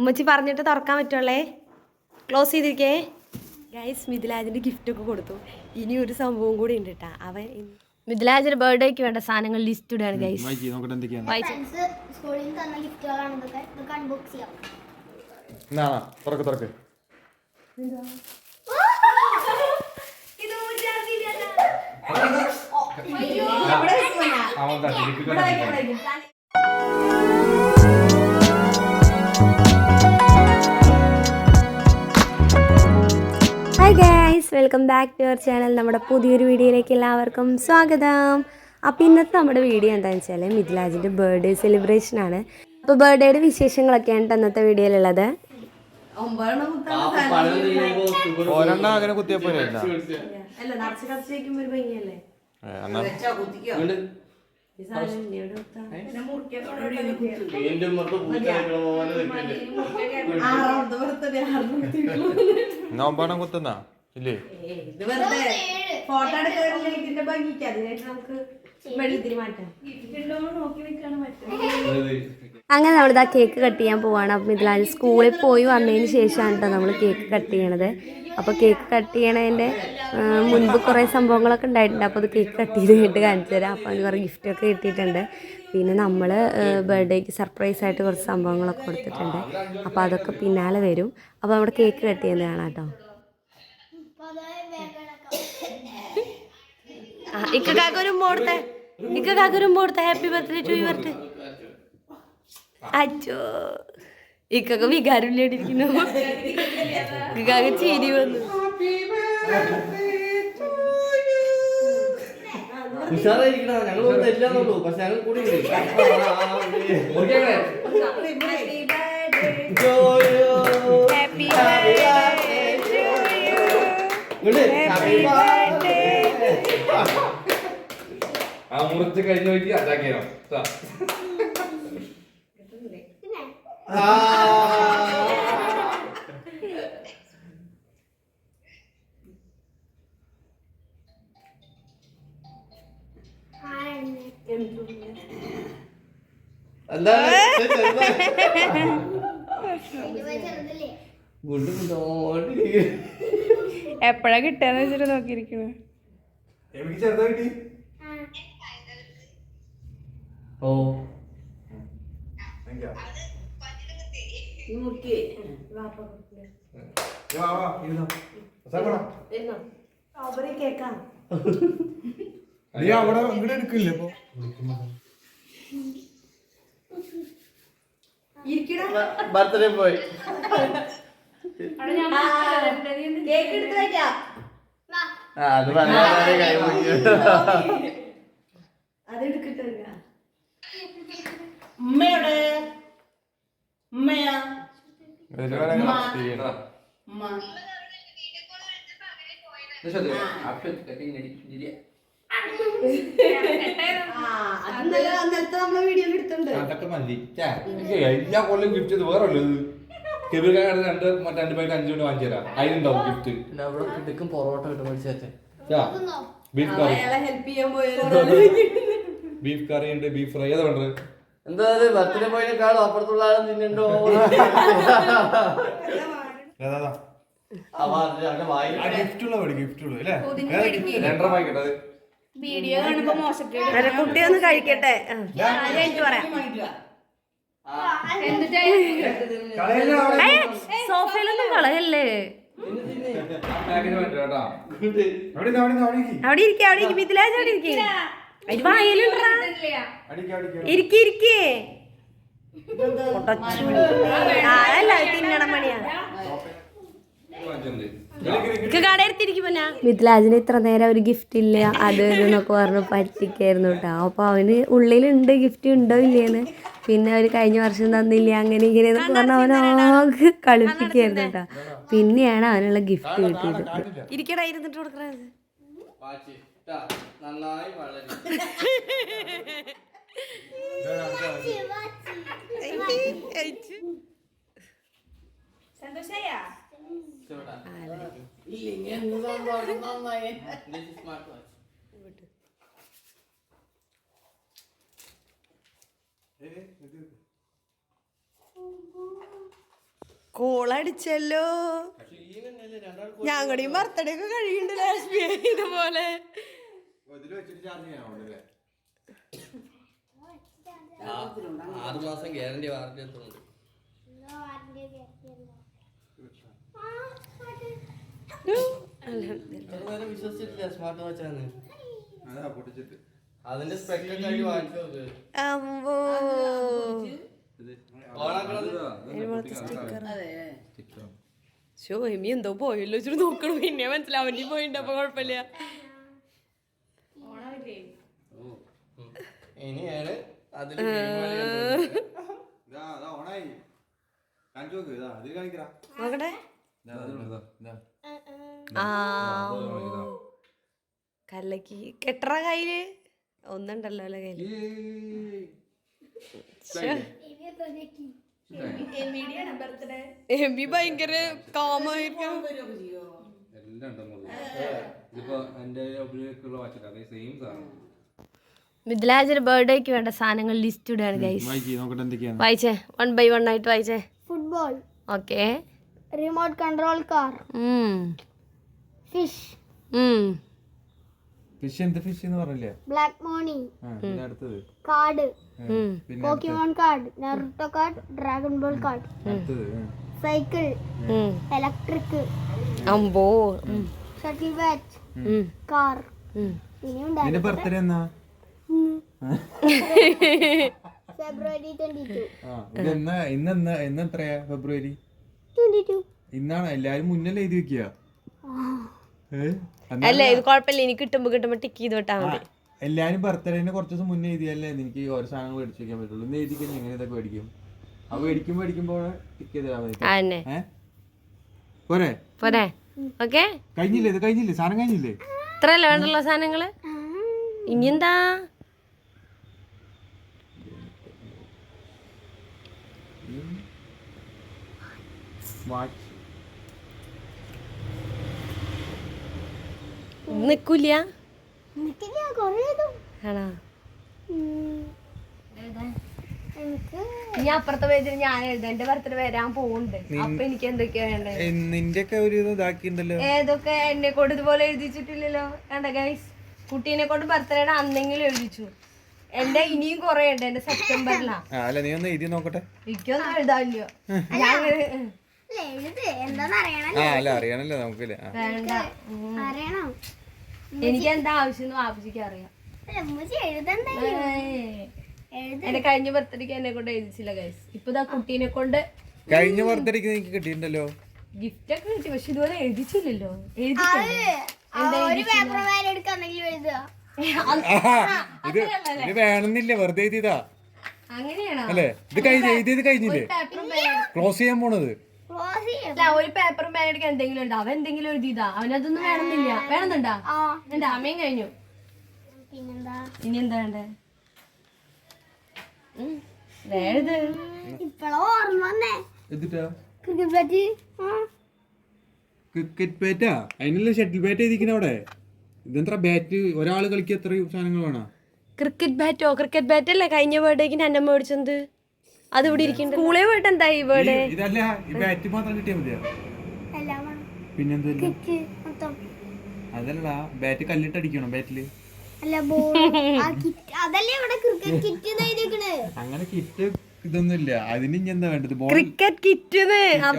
ഉമ്മച്ചി പറഞ്ഞിട്ട് തുറക്കാൻ പറ്റുള്ളേ ക്ലോസ് ചെയ്തിരിക്കേ. ഗൈസ് മിഥിലാജിന്റെ ഗിഫ്റ്റ് ഒക്കെ കൊടുത്തു. ഇനി ഒരു സംഭവം കൂടി ഉണ്ട് കേട്ടാ അവൻ മിഥിലാജിന്റെ ബർത്ത്ഡേക്ക് വേണ്ട സാധനങ്ങൾ ലിസ്റ്റ് ഇടുകയാണ് ഗൈസ് വായിക്കി നോക്കട്ടെ എന്തൊക്കെയാണ്. വായിച്ചു സ്കൂളിൽ നിന്ന് തന്ന hi guys welcome back to your channel നമ്മുടെ പുതിയൊരു വീഡിയോയിലേക്ക് എല്ലാവർക്കും സ്വാഗതം. അപ്പോൾ ഇന്നത്തെ നമ്മുടെ വീഡിയോ എന്താണെന്ന് വെച്ചാൽ മിഥിലാജിന്റെ ബർത്ത്ഡേ സെലിബ്രേഷൻ ആണ്. അപ്പോൾ ബർത്ത്ഡേയുടെ വിശേഷങ്ങളൊക്കെയാണ് ട്ടോ ഇന്നത്തെ വീഡിയോയിലുള്ളത്. അങ്ങനെ കുത്തിയപ്പോ ഇല്ല. നോമ്പാണം കുത്തുന്ന? ഇല്ലേ? ഇത് വെറുതെ ഫോട്ടോ എടുക്കുന്നതിന്റെ ഭംഗിക്ക്. അതിനായിട്ട് നമുക്ക് മാറ്റാം. അങ്ങനെ നമ്മളിതാ കേക്ക് കട്ട് ചെയ്യാൻ പോവാണ്. അപ്പം ഇതിലാണ് സ്കൂളിൽ പോയി വന്നതിന് ശേഷമാണ് കേട്ടോ നമ്മൾ കേക്ക് കട്ട് ചെയ്യണത്. അപ്പോൾ കേക്ക് കട്ട് ചെയ്യണതിന്റെ മുൻപ് കുറേ സംഭവങ്ങളൊക്കെ ഉണ്ടായിട്ടുണ്ട്. അപ്പോൾ അത് കേക്ക് കട്ട് ചെയ്ത് കഴിഞ്ഞിട്ട് കാണിച്ചു തരാം. അപ്പോൾ അതിന് കുറേ ഗിഫ്റ്റൊക്കെ കിട്ടിയിട്ടുണ്ട്. പിന്നെ നമ്മൾ ബർത്ത്ഡേക്ക് സർപ്രൈസ് ആയിട്ട് കുറച്ച് സംഭവങ്ങളൊക്കെ കൊടുത്തിട്ടുണ്ട്. അപ്പോൾ അതൊക്കെ പിന്നാലെ വരും. അപ്പോൾ നമ്മുടെ കേക്ക് കട്ട് ചെയ്യുന്നത് കാണാം കേട്ടോ. ഇക്കൊരു ഹാപ്പി ബർത്ത്ഡേ ടു യുവർ അച്ചോ. ഇക്കൊക്കെ വികാരമില്ലാണ്ടിരിക്കുന്നു ഇക്കൊക്കെ ചിരി വന്നു. ഉഷാറായിരിക്കണ ഞങ്ങൾ പക്ഷെ ഞങ്ങൾ കൂടി. ആ മുറിച്ച് കഴിഞ്ഞ് നോക്കി അതാക്കിയോ എപ്പോഴാ കിട്ടാന്ന് വെച്ചിട്ട് നോക്കിയിരിക്കുന്നു. എനിക്ക് ചെറുതാ കിട്ടി ഓ. നീ അവിടെ ഇങ്ങോട്ട് എടുക്കില്ലേ ഇപ്പൊ? ബർത്ത്ഡേ പോയി കേക്ക് എടുത്ത് വയ്ക്കാം ആ അത് വളരെ കൈ അത് എടുക്കട്ടെ ഉമ്മയുടെ? ഉമ്മയാ? ഉമ്മ. അന്നലത്തെ നമ്മളെ വീഡിയോയിൽ എടുത്തുണ്ട് അതൊക്കെ മതി. എല്ലാ കൊല്ലം ഗിഫ്റ്റ് ചെയ്ത് വേറെ ഉള്ളത്. കാർഡ് രണ്ട് രണ്ട് പേർക്ക് അഞ്ചു കൊണ്ട് വാങ്ങിച്ചു തരാം. അതിലുണ്ടാവും ഗിഫ്റ്റ് അവിടെ കിടക്കും പൊറോട്ട കിട്ടും മേടിച്ചേ ബീഫ് കറി ബീഫ് ഉണ്ട് ബീഫ് ഫ്രൈ ഏതാ വേണ്ടത്? എന്താ ബർത്ത്ഡേ പോയിനെക്കാളും അപ്പുറത്തുള്ള ആളും തിന്നുണ്ടോ? ഗിഫ്റ്റ് ഉള്ള ഗിഫ്റ്റ് ഉള്ളു. അല്ലേ? രണ്ടര വായിക്കട്ടെ അത്. വീഡിയോ കാണുമ്പോ മോശക്കേട് കുട്ടി. ഒന്ന് കഴിക്കട്ടെ. ആ, അത് കഴിഞ്ഞിട്ട് പറയാം. സോഫയിലൊന്നും കളയല്ലേ? അവിടെ നിന്ന്, അവിടെ അവിടെ അവിടെ ഇരിക്കെ അവിടെ ഇരിക്കും. മിഥിലാജ് അവിടെ ഇരിക്കേ. ഇരിക്കി ഇരിക്കേ. അതല്ല തിന്നണം മണിയാണ് മിഥിലാജിന് ഇത്ര നേരം ഒരു ഗിഫ്റ്റ് ഇല്ല അത് എന്നൊക്കെ പറഞ്ഞു പറ്റിക്കായിരുന്നു കേട്ടോ അപ്പൊ അവന് ഉള്ളിലുണ്ട് ഗിഫ്റ്റ് ഉണ്ടോ ഇല്ലേന്ന് പിന്നെ അവർ കഴിഞ്ഞ വർഷം തന്നില്ല അങ്ങനെ ഇങ്ങനെ എന്നൊക്കെ പറഞ്ഞ ആകെ കളിപ്പിക്കായിരുന്നു കേട്ടോ പിന്നെയാണ് അവനുള്ള ഗിഫ്റ്റ് കിട്ടിയത് ഇരിക്കടാ ഇരുന്നിട്ട് കൊടുക്കണത് നന്നായി വളരെ സന്തോഷായാ കോളടിച്ചല്ലോ. ഞങ്ങളുടെയും ബർത്ത്ഡേ ഒക്കെ കഴിയുന്നുണ്ട് ലക്ഷ്മി ഇതുപോലെ. ആറ് മാസം ഗ്യാരണ്ടി വാറണ്ടി എത്തുന്നുണ്ട് അതിന്റെ വാങ്ങിച്ചു അമ്പോ ഷോ എമി എന്തോ പോയല്ലോ വെച്ചിട്ട് നോക്കണു പിന്നെ മനസ്സിലാവണ്ടി പോയിണ്ട് അപ്പൊ കുഴപ്പമില്ല. ഇനിയാണ് അതിൽ നോക്കട്ടെ. കല്ലക്ക് കെട്ടറ കയ്യിൽ ഒന്നുണ്ടല്ലോ അല്ലെ കയ്യിൽ? എം ബി ഭയങ്കര കാമായിരിക്കും എല്ലാം ഉണ്ടെന്നുള്ളൂ ഇതിപ്പോ എന്റെ ഉപയോഗക്കുള്ള വാച്ചിട്ട്. അതേ സെയിം സാധനം. മിഥിലാജൊരു ബർത്ത്ഡേക്ക് വേണ്ട സാധനങ്ങൾ ലിസ്റ്റ് ഇടുകയാണ് ഗൈസ് വായിച്ചേ വൺ ബൈ വൺ ആയിട്ട് വായിച്ചേ. Football okay remote control car fish fish എന്ത് ഫിഷ് എന്ന് പറഞ്ഞില്ലേ? ബ്ലാക്ക് മോണി പിന്നെ അടുത്തത്. കാർഡ് പിന്നെ Pokemon card Naruto card dragon ball card. Cycle electric അമ്പോ. ഷട്ടിൽ ബാറ്റ് കാർ നിന്റെ ബർത്ത്ഡേ എന്നാ? ഫെബ്രുവരി ട്വന്റി ടു ഇന്ന് ഇന്ന് എത്രയാ ഫെബ്രുവരി? ഇന്നാണ് എല്ലാരും മുന്നല്ലേ എഴുതി വെക്കുക? അല്ല ഇത് കുഴപ്പമില്ല. എനിക്ക് കിട്ടുമ്പോ കിട്ടുമ്പോ ടിക്ക് ചെയ്ത് വിട്ടാ മതി. എല്ലാരും ബർത്ത്ഡേനെ കുറച്ച് ദിവസം മുന്നേ എഴുതിയല്ലേ എനിക്ക് ഓരോ സാധനങ്ങൾ മേടിച്ചു വെക്കാൻ പറ്റുള്ളൂ. ഇന്ന് എഴുതി കഴിഞ്ഞാൽ എങ്ങനെ ഇതൊക്കെ മേടിക്കും? അപ്പൊ മേടിക്കും മേടിക്കുമ്പോ ടിക്ക് ചെയ്ത് തരാൻ പോരെ? പോരെ. ഓക്കെ? കഴിഞ്ഞില്ലേ ഇത്? കഴിഞ്ഞില്ലേ? സാധനം കഴിഞ്ഞില്ലേ? ഇത്രയല്ലേ വേണ്ടുള്ള സാധനങ്ങൾ? ഇനി എന്താ? വാച്ച് നിക്കൂല നിക്കില്ല കൊറേ ഇതും. ആണോ? അപ്പുറത്തെ പേജിൽ ഞാൻ എഴുതാം എന്റെ ബർത്ത്ഡേ വരാൻ പോകുന്നുണ്ട് അപ്പൊ എനിക്ക് എന്തൊക്കെയാ വേണ്ടത് നിന്റെ ഒക്കെ ഒരു ഇത് ഇതാക്കിണ്ടല്ലോ ഏതൊക്കെ എന്നെ കൊണ്ട് ഇതുപോലെ എഴുതിച്ചിട്ടില്ലല്ലോ? ഗൈസ് കുട്ടീനെ കൊണ്ട് ബർത്ത്ഡേയുടെ അന്നെങ്കിലും എഴുതിച്ചു. എന്റെ ഇനിയും കൊറേ ഉണ്ട് എന്റെ സെപ്റ്റംബറിലാ നീ ഒന്ന് എഴുതി നോക്കട്ടെ. എനിക്കൊന്നും എഴുതാനില്ലോ. ഞാൻ ആ അല്ല അറിയണല്ലോ നമുക്കില്ല. വേണ്ട. എനിക്ക് എന്താ ആവശ്യം ആവശ്യിക്കാൻ അറിയാം. എന്റെ കഴിഞ്ഞ ബർത്ത്ഡേക്ക് എന്നെ കൊണ്ട് എഴുതിച്ചില്ല ഗൈസ് ഇപ്പൊ ഇതാ കുട്ടീനെ കൊണ്ട് കഴിഞ്ഞ ബർത്ത്ഡേക്ക് നിനക്ക് കിട്ടിയിട്ടുണ്ടല്ലോ? ഗിഫ്റ്റ് ഒക്കെ കിട്ടി പക്ഷെ ഇതുപോലെ എഴുതിച്ചില്ലല്ലോ. എഴുതി ഒരു പേപ്പർ വേറെ എടുക്കാന്നെങ്കിലും എഴുതുക. ഇത് ഇത് വേണമെന്നില്ല? വെറുതെ എഴുതിയതാ? അങ്ങനെയാണോ? അല്ലേ? ഇത് കഴിഞ്ഞ എഴുതിയത് കഴിഞ്ഞില്ലേ? പേപ്പറും ക്ലോസ് ചെയ്യാൻ പോണത്. അല്ല ഒരു പേപ്പറും പേന എടുക്കാൻ എന്തെങ്കിലും ഉണ്ടോ? അവൻ എന്തെങ്കിലും എഴുതിയതാ അവനതൊന്നും വേണമെന്നില്ല. വേണമെന്നുണ്ടാ? എന്റെ അമ്മയും കഴിഞ്ഞു. പിന്നെന്താ? ഇനി എന്താ വേണ്ടേ? വേഴത് ഇപ്പഴോ ഓർമ്മ വന്നേ. ക്രിക്കറ്റ് ബാറ്റ് ആ. ക്രിക്കറ്റ് ബാറ്റാ അതിനല്ലേ ഷട്ടിൽ ബാറ്റ് എഴുതിക്കണ അവിടെ? ബാറ്റ് ഒരാൾ കളിക്കുക എത്ര സാധനങ്ങൾ വേണം? ക്രിക്കറ്റ് ബാറ്റോ ക്രിക്കറ്റ് ബാറ്റ് അല്ലേ? കഴിഞ്ഞ ബർത്ത്ഡേക്ക് അന്നമ്മ മേടിച്ചത് അത് ഇവിടെ ഇരിക്കുന്നുണ്ട് സ്കൂളിൽ പോയിട്ട് എന്തായി ഇതല്ല ഈ ബാറ്റ് മാത്രം മതിയോ? പിന്നെന്തല്ല അതല്ലടാ ബാറ്റ് കല്ലിട്ട് അടിക്കണം ബാറ്റിൽ അല്ല ബോൾ ആ കിറ്റ് അതല്ലേ ഇവിടെ ക്രിക്കറ്റ് കിറ്റ് എഴുതിക്കണ് അങ്ങനെ കിറ്റ് അതിന് ഇനി എന്താ വേണ്ടത്? ബോൾ ക്രിക്കറ്റ് കിറ്റ്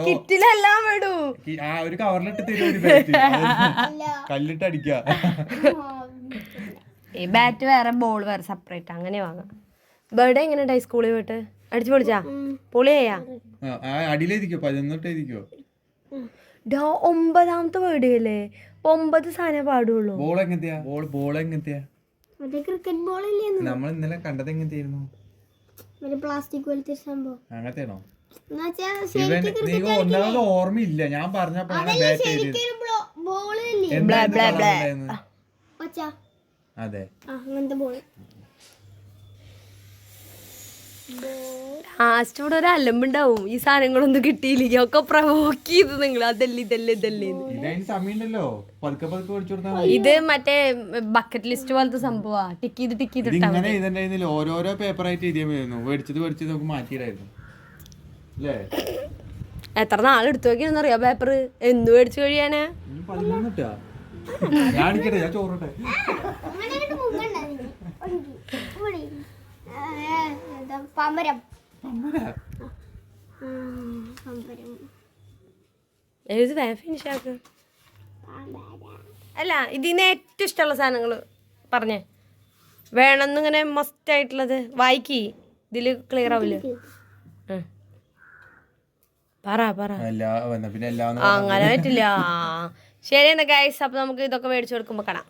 കിറ്റിലെല്ലാം വിടൂ ആ ഒരു കവറിലിട്ട് തരും ഒരു ബാറ്റ് അല്ല. കല്ലിട്ട് അടിക്കുക ഈ ബാറ്റ് വേറെ ബോൾ വേറെ സെപ്പറേറ്റ് അങ്ങനെ വാങ്ങാം. ബർത്ത്ഡേ എങ്ങനെ ഉണ്ടായി സ്കൂളിൽ പോയിട്ട്? അടിച്ചു പൊളിച്ചാ? പൊളിയാ ഒമ്പതാമത്തെ വേർഡ് അല്ലേ ഒമ്പത് സാധനം പാടുള്ളൂ. ബോൾ എങ്ങനത്തെയാ? ബോൾ ബോൾ എങ്ങനത്തെയാ? ക്രിക്കറ്റ് ബോൾ നമ്മൾ ഇന്നലെ കണ്ടത് എങ്ങനത്തെയായിരുന്നു? പ്ലാസ്റ്റിക് പോലത്തെ സംഭവം. അങ്ങനത്തെയാണോ? ഒന്നാമത് ഓർമ്മയില്ല. ഞാൻ പറഞ്ഞപ്പോ അതെ. അങ്ങനത്തെ ബോൾ ലാസ്റ്റ് ഇവിടെ ഒരു അലമ്പുണ്ടാവും. ഈ സാധനങ്ങളൊന്നും കിട്ടിയില്ലേ. ഒക്കെ പ്രവോക്ക് ചെയ്ത് നിങ്ങൾ അതല്ലേ ഇതല്ലേ ഇതല്ലേ ഇത് മറ്റേ ബക്കറ്റ് ലിസ്റ്റ് പോലത്തെ സംഭവമാ ടിക്ക് ചെയ്ത് ടിക്ക് ഓരോരോ മേടിച്ചത് മേടിച്ചത് നമുക്ക് മാറ്റിയിടായിരുന്നു. അല്ലേ? എത്ര നാളെടുത്തു എടുത്തു നോക്കിയെന്ന് അറിയാം പേപ്പർ എന്ത് മേടിച്ചു കഴിയാനാ? ഞാൻ ചോറട്ടെ എഴുതി ഫിനിഷ് ആക്ക്. അല്ല ഇതിന് ഏറ്റവും ഇഷ്ടമുള്ള സാധനങ്ങൾ പറഞ്ഞേ. വേണമെന്നിങ്ങനെ മസ്റ്റ് ആയിട്ടുള്ളത് വായിക്കി. ഇതിൽ ക്ലിയർ ആവില്ല? പറ പറ. എല്ലാ വന്ന പിന്നെ എല്ലാം ആ, അങ്ങനെ പറ്റില്ല. ആ. ശരി എന്നാ ഗൈസ് അപ്പൊ നമുക്ക് ഇതൊക്കെ മേടിച്ചു കൊടുക്കുമ്പോ കാണാം.